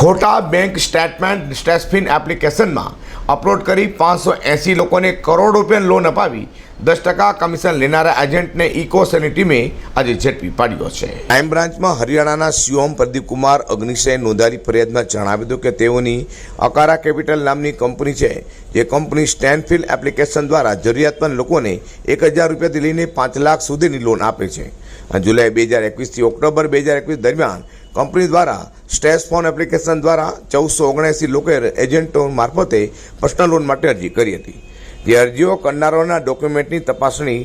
ખોટા bank statement સ્ટેસફિન એપ્લિકેશનમાં upload કરી પાંચસો એંસી લોકોને કરોડ રૂપિયાની લોન અપાવી દસ ટકા કમિશન લેનારા એજન્ટને ઇકોસેની ટીમે આજે ઝડપી પાડ્યો છે. ક્રાઇમ બ્રાન્ચમાં હરિયાણાના સીઓમ પ્રદીપકુમાર અગ્નિશયે નોંધાયેલી ફરિયાદમાં જણાવ્યું હતું કે તેઓની અકારા કેપિટલ નામની કંપની છે, જે કંપની સ્ટેન્ડફિલ એપ્લિકેશન દ્વારા જરૂરિયાતમંદ લોકોને એક હજાર રૂપિયાથી લઈને પાંચ લાખ સુધીની લોન આપે છે. જુલાઈ બે હજાર એકવીસથી ઓક્ટોબર બે હજાર એકવીસ દરમિયાન કંપની દ્વારા સ્ટ્રેસ ફોન એપ્લિકેશન દ્વારા ચૌદસો ઓગણએંસી લોકોએ એજન્ટો મારફતે પર્સનલ લોન માટે અરજી કરી હતી. જે અરજીઓ કરનારાઓના ડોક્યુમેન્ટની તપાસણી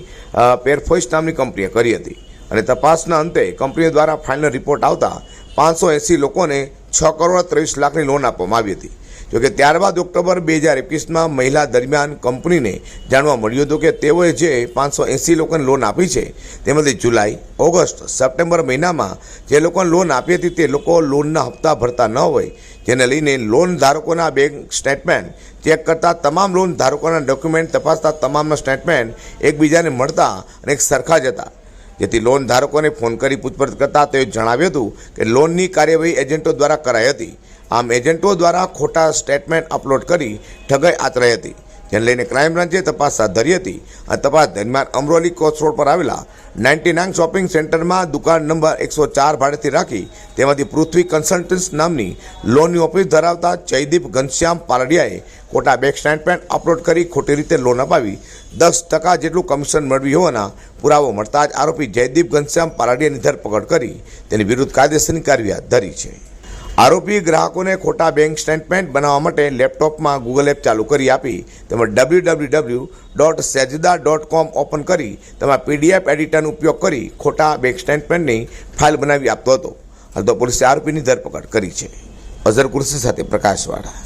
પેરફોઇસ નામની કંપનીએ કરી હતી. અને તપાસના અંતે કંપનીઓ દ્વારા ફાઇનલ રિપોર્ટ આવતા પાંચસો એંસી લોકોને છ કરોડ ત્રેવીસ લાખની લોન આપવામાં આવી હતી. જોકે ત્યારબાદ ઓક્ટોબર બે હજાર એકવીસમાં મહિલા દરમિયાન કંપનીને જાણવા મળ્યું હતું કે તેઓએ જે પાંચસો એંસી લોકોને લોન આપી છે તેમાંથી જુલાઈ, ઓગસ્ટ, સપ્ટેમ્બર મહિનામાં જે લોકોને લોન આપી હતી તે લોકો લોનના હપ્તા ભરતા ન હોય. જેને લઈને લોન ધારકોના બેંક સ્ટેટમેન્ટ ચેક કરતા તમામ લોન ધારકોના ડોક્યુમેન્ટ તપાસતા તમામના સ્ટેટમેન્ટ એકબીજાને મળતા અને એક સરખા જ હતા. જેથી લોન ધારકોને ફોન કરી પૂછપરછ કરતા તે જણાવ્યું હતું કે લોનની કાર્યવાહી એજન્ટો દ્વારા કરાઈ હતી. આમ એજન્ટો દ્વારા ખોટા સ્ટેટમેન્ટ અપલોડ કરી ઠગાઈ આચરાઈ હતી. જેને લઈને ક્રાઇમ બ્રાન્ચે તપાસ હાથ ધરી હતી આ તપાસ દરમિયાન અમરોલી કોચ રોડ પર આવેલા નાઇન્ટી નાઇન શોપિંગ સેન્ટરમાં દુકાન નંબર એકસો ચાર ભાડેથી રાખી તેમાંથી પૃથ્વી કન્સલ્ટન્ટ નામની લોનની ઓફિસ ધરાવતા જયદીપ ઘનશ્યામ પારડિયાએ ખોટા બેંક સ્ટેટમેન્ટ અપલોડ કરી ખોટી રીતે લોન અપાવી. દસ ટકા જેટલું કમિશન મેળવી હોવાના પુરાવો મળતા જ આરોપી જયદીપ ઘનશ્યામ પારડિયાની ધરપકડ કરી. તેની વિરુદ્ધ કાયદેસરની કાર્યવાહી ધરી છે. આરોપી ગ્રાહકોને ખોટા બેંક સ્ટેટમેન્ટ બનાવવા માટે લેપટોપમાં ગૂગલ એપ ચાલુ કરી આપી. તેમજ ડબલ્યુ ડબલ્યુ ડબલ્યુ ડોટ સેજદા ડોટ કોમ ઓપન કરી તેમાં પીડીએફ એડિટરનો ઉપયોગ કરી ખોટા બેંક સ્ટેટમેન્ટની ફાઇલ બનાવી આપતો હતો. હાલ તો પોલીસે આરોપીની ધરપકડ કરી છે. અઝર કુર્સી સાથે પ્રકાશવાળા.